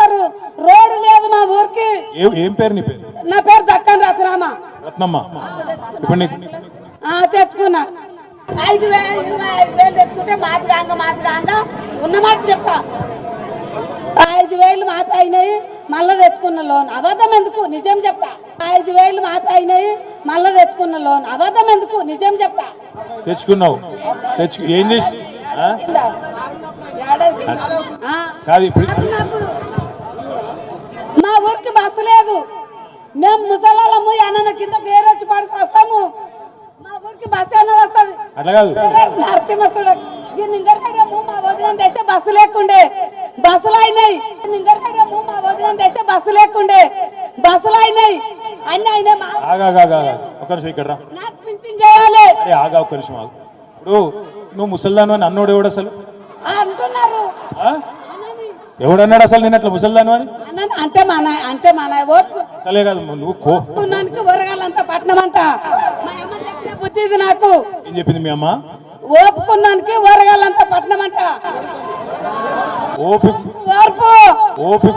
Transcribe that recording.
అంటారు రోడ్డు లేదు మా ఊరికి. ఏ- పేరు నీ పేరు? నా పేరు దక్కన్ రత్నామ రత్నమ్మ. ఇప్పుడు నీకు ఆ, తెచ్చుకున్నా. ఐదు వేలు ఇరవై ఐదు వేలు తెచ్చుకుంటే మాపి కాంగ మాపి కాంగ ఉన్నమాట చెప్తా. ఐదు వేలు మాపి అయినాయి మళ్ళా తెచ్చుకున్న లోన్. అబద్ధం ఎందుకు? నిజం చెప్తా. ఐదు వేలు మాపి అయినాయి మళ్ళా తెచ్చుకున్న లోన్. అబద్ధం ఎందుకు? నిజం చెప్తా. తెచ్చుకున్నావు. తెచ్చు ఏం చేసి కాదు ఇప్పుడు ఊరికి బస్సు లేదు మేము ముసలాళ్ళము అన్న కింద పేరొచ్చి పడి వస్తాము మా ఊరికి బస్సు వస్తుంది? నరసింహసుడు మా వదిన తెస్తే బస్సు లేకుండే. బస్సులు అయినాయి. మా వదిన తెస్తే బస్సు లేకుండే. బస్సులు అయినాయి. అన్ని అయినాయి. మా ఆగా ఆగా ఆగా ఒక నిమిషం ఇక్కడ రా. నాకు పింఛన్ చేయాలి అరే ఆగా ఒక నిమిషం ఆగు. ఇప్పుడు నువ్వు ముసల్దాను అని అన్నోడు ఎవడు అసలు ఆ అంటున్నారు ఆ? అనని. ఎవడన్నాడు అసలు నేను అట్లా ముసల్దాను అని అంటే మన అంటే మన ఓటు అసలే కాదు నువ్వు కో. ఓపుకున్నానికి వరగాలంత పట్నం అంట. మా అమ్మ చెప్పిన బుద్ధి ఇది నాకు. ఏం చెప్పింది మీ అమ్మ? ఓపుకున్నానికి వరగాలంత పట్నం అంట. ఓపిక ఓర్పు ఓపిక